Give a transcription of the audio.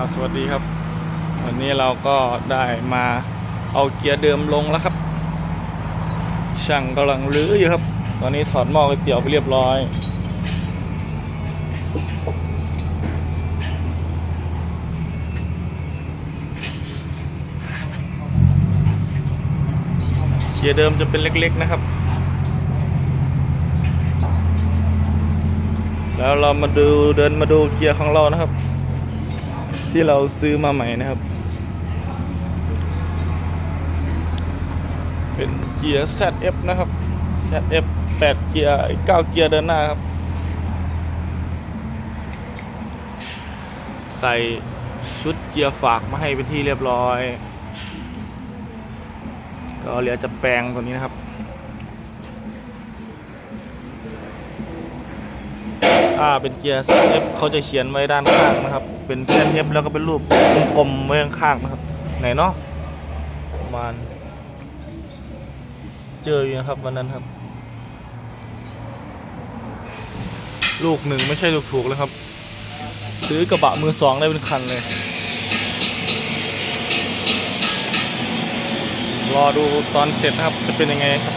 ครับสวัสดีครับ วันนี้เราก็ได้มาเอาเกียร์เดิมลงแล้วครับ ช่างกำลังรื้ออยู่ครับ ตอนนี้ถอดหม้อก๋วยเตี๋ยวไปเรียบร้อย เกียร์เดิมจะเป็นเล็กๆนะครับ แล้วเรามาดูเดินมาดูเกียร์ของเรานะครับ ที่เราซื้อมาใหม่นะครับ เป็นเกียร์ ZF นะครับ ZF 8 เกียร์9เกียร์เดินหน้าครับ ใส่ชุดเกียร์ฝากมาให้เป็นที่เรียบร้อย ก็เหลือจะแปลงตัวนี้นะครับ ถ้าเป็นเกียร์ ZF เขาจะเขียนไว้ด้านข้างนะครับ เป็น ZF แล้วก็เป็นรูปกลมๆไว้ข้างๆนะครับ ไหนเนาะประมาณเจออยู่นะครับวันนั้นครับ ลูกหนึ่งไม่ใช่ลูกถูกเลยครับ ซื้อกระบะมือสองได้เป็นคันเลย รอดูตอนเสร็จนะครับจะเป็นยังไงครับ